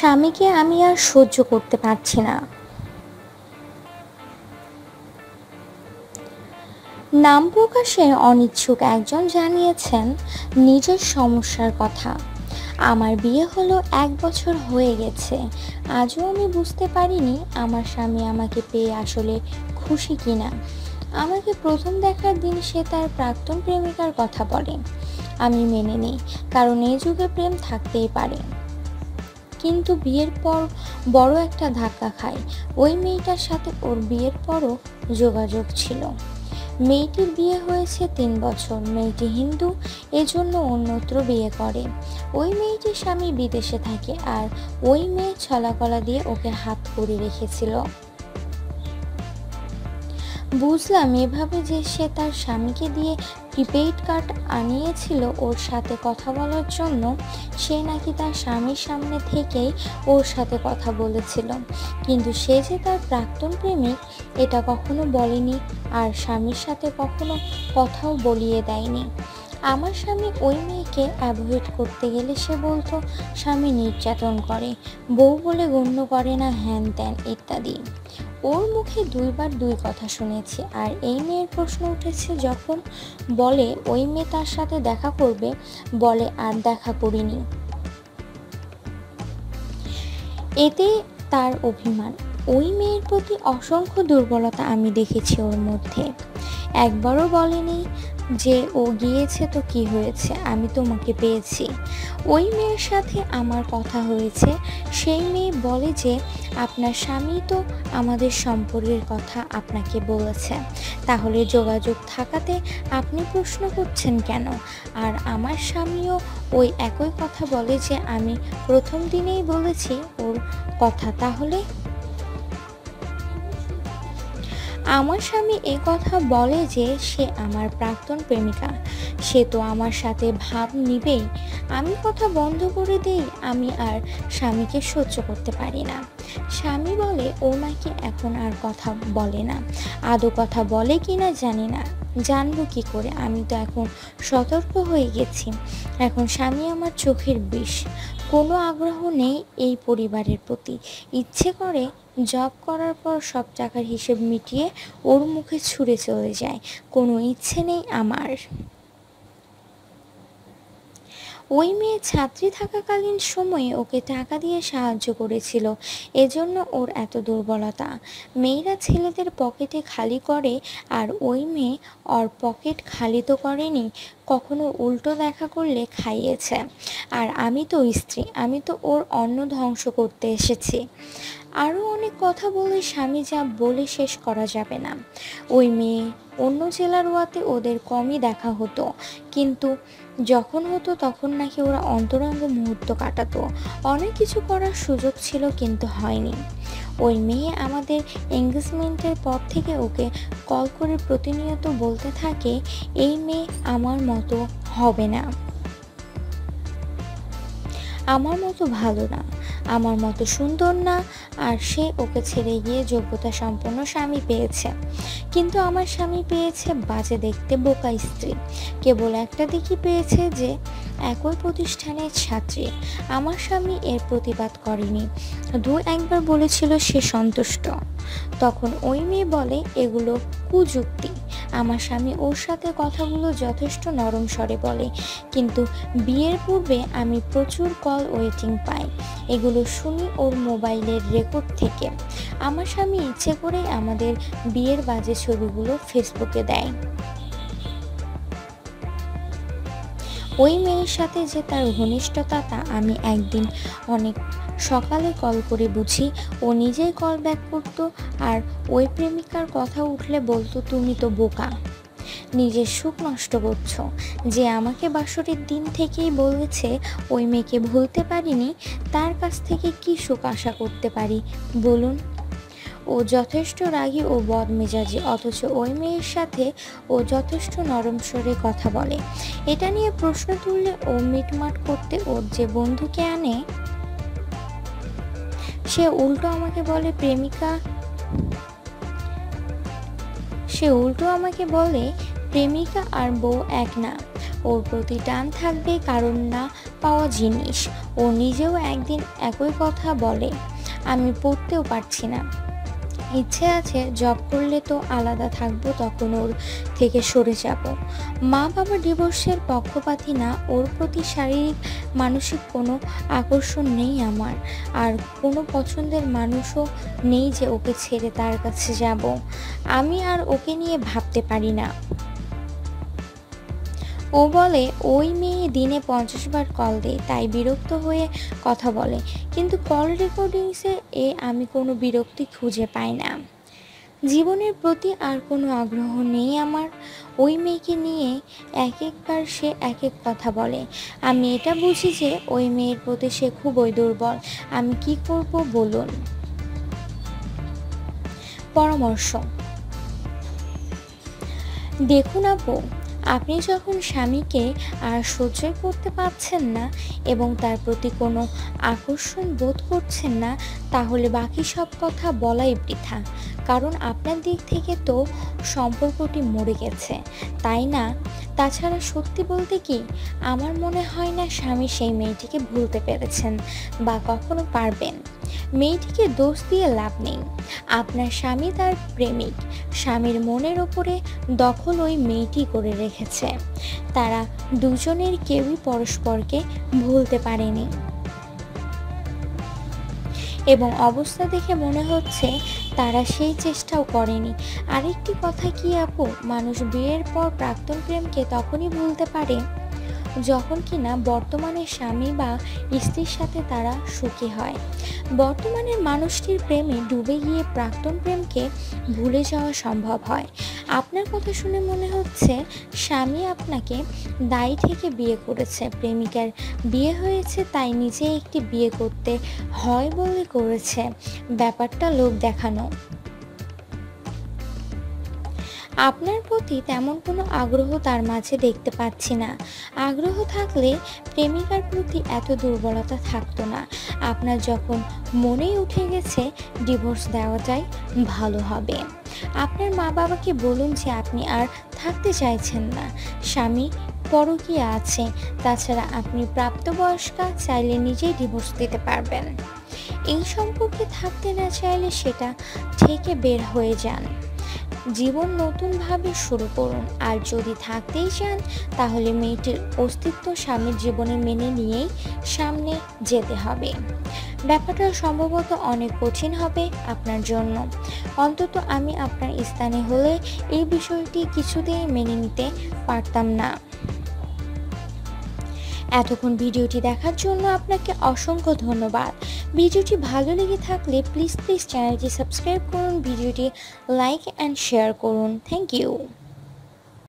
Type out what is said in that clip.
স্বামীকে আমি আর সহ্য করতে পারছি না। নাম প্রকাশে অনিচ্ছুক একজন জানিয়েছেন, নিজের সমস্যার কথা। আমার বিয়ে হলো এক বছর হয়ে গেছে। আজও আমি বুঝতে পারিনি আমার স্বামী আমাকে পেয়ে আসলে খুশি কিনা। আমাকে প্রথম দেখার দিন সে তার প্রাক্তন প্রেমিকার কথা বলে। আমি মেনে নিই, কারণ এই যুগে প্রেম থাকতেই পারে। কিন্তু বিয়ের পর বড় একটা ধাক্কা খায়। ওই মেয়েটার সাথে ওর বিয়ের পরও যোগাযোগ ছিল। মেয়েটির বিয়ে হয়েছে তিন বছর। মেয়েটি হিন্দু, এজন্য অন্যত্র বিয়ে করে। ওই মেয়েটির স্বামী বিদেশে থাকে আর ওই মেয়ে ছলাকলা দিয়ে ওকে হাত করে রেখেছিল। বুঝলাম, এভাবে যে সে তার স্বামীকে দিয়ে প্রিপেইড কার্ড আনিয়েছিল ওর সাথে কথা বলার জন্য, সে নাকি তার স্বামীর সামনে থেকেই ওর সাথে কথা বলেছিল। কিন্তু সে যে তার প্রাক্তন প্রেমিক, এটা কখনো বলেনি আর স্বামীর সাথে কখনো কথাও বলিয়ে দেয়নি। আমার স্বামী ওই মেয়েকে অ্যাভয়েড করতে গেলে সে বলতো, স্বামী নির্যাতন করে, বউ বলে গণ্য করে না, হ্যান ত্যান, ইত্যাদি। ওর মুখে দুইবার দুই কথা শুনেছি আর এই মেয়ের প্রশ্ন উঠেছে যখন বলে, ওই মেয়ে তার সাথে দেখা করবে? বলে, আর দেখা করিনি। এতে তার অভিমান। ওই মেয়ের প্রতি অসংখ্য দুর্বলতা আমি দেখেছি ওর মধ্যে। একবারও বলেনি যে ও গিয়েছে তো কি হয়েছে? আমি তোমাকে পেয়েছি। ওই মেয়ের সাথে আমার কথা হয়েছে। সেই মেয়ে বলে যে, আপনার স্বামী তো আমাদের সম্পর্কের কথা আপনাকে বলেছে। তাহলে যোগাযোগ থাকাতে আপনি প্রশ্ন করছেন কেন? আর আমার স্বামীও ওই একই কথা বলে যে, আমি প্রথম দিনেই বলেছি ওর কথা। তাহলে আমার স্বামী এ কথা বলে যে সে আমার প্রাক্তন প্রেমিকা। সে তো আমার সাথে ভাব নিবেই। আমি কথা বন্ধ করে দেই, আমি আর স্বামীকে সহ্য করতে পারি না। স্বামী বলে, ও নাকি এখন আর কথা বলে না। আদৌ কথা বলে কি না জানি না। জানব কি করে? আমি তো এখন সতর্ক হয়ে গেছি। এখন স্বামী আমার চোখের বিষ। কোনো আগ্রহ নেই এই পরিবারের প্রতি। ইচ্ছে করে জব করার পর সব টাকার হিসেব মিটিয়ে ওর মুখে ছুঁড়ে চলে যায়। কোনো ইচ্ছে নেই আমার। ওই মেয়ে ছাত্রী থাকাকালীন সময়ে ওকে টাকা দিয়ে সাহায্য করেছিল। এজন্য ওর এত দুর্বলতা। মেয়েরা ছেলেদের পকেটে খালি করে আর ওই মেয়ে ওর পকেট খালি তো করেনি, কখনো উল্টো দেখা করলে খাইয়েছে। আর আমি তো স্ত্রী, আমি তো ওর অন্ন ধ্বংস করতে এসেছি। আরও অনেক কথা বলে স্বামী যা বলে শেষ করা যাবে না। ওই মেয়ে অন্য জেলার ওয়াতে ওদের কমই দেখা হতো। কিন্তু যখন হতো তখন নাকি ওরা অন্তরঙ্গ মুহূর্ত কাটাতো। অনেক কিছু করার সুযোগ ছিল কিন্তু হয়নি। ওই মেয়ে আমাদের এঙ্গেজমেন্টের পর থেকে ওকে কল করে প্রতিনিয়ত বলতে থাকে, এই মেয়ে আমার মতো হবে না। আমার মতো ভালো না। আমার মতো সুন্দর না, আর সে ওকে ছেড়ে গিয়ে যোগ্যতা সম্পন্ন স্বামী পেয়েছে। কিন্তু আমার স্বামী পেয়েছে বাজে দেখতে বোকা স্ত্রী। কেবল একটা দিকই পেয়েছে যে, একই প্রতিষ্ঠানের ছাত্রী। আমার স্বামী এর প্রতিবাদ করেনি। দু একবার বলেছিল সে সন্তুষ্ট। তখন ওই মেয়ে বলে, এগুলো কুযুক্তি। আমার স্বামী ওর সাথে কথাগুলো যথেষ্ট নরম স্বরে বলে। কিন্তু বিয়ের পূর্বে আমি প্রচুর কল ওয়েটিং পাই। এগুলো শুনি ওর মোবাইলের রেকর্ড থেকে। আমার স্বামী ইচ্ছে করেই আমাদের বিয়ের বাজে ছবিগুলো ফেসবুকে দেয়। ওই মেয়ের সাথে যে তার ঘনিষ্ঠতা, তা আমি একদিন অনেক সকালে কল করে বুঝি। ও নিজেই কল ব্যাক করতো আর ওই প্রেমিকার কথা উঠলে বলতো, তুমি তো বোকা। নিজের সুখ নষ্ট করছ। যে আমাকে বাসরের দিন থেকেই বলেছে, ওই মেয়েকে ভুলতে পারিনি, তার কাছ থেকে কি সুখ আশা করতে পারি? বলুন। ও যথেষ্ট রাগী ও বদমেজাজি, অথচ ওই মেয়ের সাথে ও যথেষ্ট নরম স্বরে কথা বলে। এটা নিয়ে প্রশ্ন তুললে ও মিটমাট করতে ওর যে বন্ধুকে আনে, সে উল্টো আমাকে বলে, প্রেমিকা। সে উল্টো আমাকে বলে, প্রেমিকা আর বউ এক না। ওর প্রতি টান থাকবে কারণ না পাওয়া জিনিস। ও নিজেও একদিন একই কথা বলে, আমি পড়তেও পারছি না। ইচ্ছে আছে জব করলে তো আলাদা থাকব, তখন ওর থেকে সরে যাব। মা বাবা ডিভোর্সের পক্ষপাতি না, ওর প্রতি শারীরিক, মানসিক কোনো আকর্ষণ নেই আমার। আর কোনো পছন্দের মানুষও নেই যে ওকে ছেড়ে তার কাছে যাব। আমি আর ওকে নিয়ে ভাবতে পারি না। ও বলে, ওই মেয়ে দিনে পঞ্চাশ বার কল দেয়, তাই বিরক্ত হয়ে কথা বলে। কিন্তু কল রেকর্ডিংসে এ আমি কোনো বিরক্তি খুঁজে পাই না। জীবনের প্রতি আর কোনো আগ্রহ নেই আমার। ওই মেয়েকে নিয়ে এক একবার সে এক এক কথা বলে। আমি এটা বুঝি যে ওই মেয়ের প্রতি সে খুবই দুর্বল। আমি কি করব বলুন? পরামর্শ। দেখুন আপু আপনি যখন স্বামীকে আর সহ্যই করতে পারছেন না এবং তার প্রতি কোনো আকর্ষণ বোধ করছেন না, তাহলে বাকি সব কথা বলাই বৃথা। কারণ আপনার দিক থেকে তো সম্পর্কটি মরে গেছে, তাই না? তাছাড়া সত্যি বলতে কি, আমার মনে হয় না স্বামী সেই মেয়েটিকে ভুলতে পেরেছেন বা কখনো পারবেন। মেয়েটিকে দোষ দিয়ে লাভ নেই। আপনার স্বামী তার প্রেমিক। স্বামীর মনের ওপরে দখল ওই মেয়েটি করে রেখেছে। তারা দুজনের কেউই পরস্পরকে ভুলতে পারেনি। এবং অবস্থা দেখে মনে হচ্ছে তারা সেই চেষ্টাও করেনি। আরেকটি কথা কি আপু? মানুষ বিয়ের পর প্রাক্তন প্রেমকে তখনই ভুলতে পারে? যখন কিনা বর্তমানে স্বামী বা স্ত্রীর সাথে তারা সুখী হয়। বর্তমানের মানুষটির প্রেমে ডুবে গিয়ে প্রাক্তন প্রেমকে ভুলে যাওয়া সম্ভব হয়। আপনার কথা শুনে মনে হচ্ছে স্বামী আপনাকে দায়ী থেকে বিয়ে করেছে। প্রেমিকার বিয়ে হয়েছে, তাই নিজে একটি বিয়ে করতে হয় বলে করেছে। ব্যাপারটা লোক দেখানো। আপনার প্রতি তেমন কোনো আগ্রহ তার মাঝে দেখতে পাচ্ছি না। আগ্রহ থাকলে প্রেমিকার প্রতি এত দুর্বলতা থাকতো না। আপনার যখন মনেই উঠে গেছে, ডিভোর্স দেওয়াটাই ভালো হবে। আপনার মা বাবাকে বলুন যে আপনি আর থাকতে চাইছেন না। স্বামী পরকীয়া আছে, তাছাড়া আপনি প্রাপ্তবয়স্কা, চাইলে নিজেই ডিভোর্স দিতে পারবেন। এই সম্পর্কে থাকতে না চাইলে সেটা থেকে বের হয়ে যান। জীবন নতুনভাবে শুরু করুন। আর যদি থাকতেই চান, তাহলে মেয়েটির অস্তিত্ব স্বামীর জীবনে মেনে নিয়েই সামনে যেতে হবে। ব্যাপারটা সম্ভবত অনেক কঠিন হবে আপনার জন্য। অন্তত আমি আপনার স্থানে হলে এই বিষয়টি কিছুতেই মেনে নিতে পারতাম না। এতক্ষণ ভিডিওটি দেখার জন্য আপনাকে অসংখ্য ধন্যবাদ। ভিডিওটি ভালো লেগে থাকলে প্লিজ প্লিজ চ্যানেলটি সাবস্ক্রাইব করুন, ভিডিওটি লাইক অ্যান্ড শেয়ার করুন। Thank you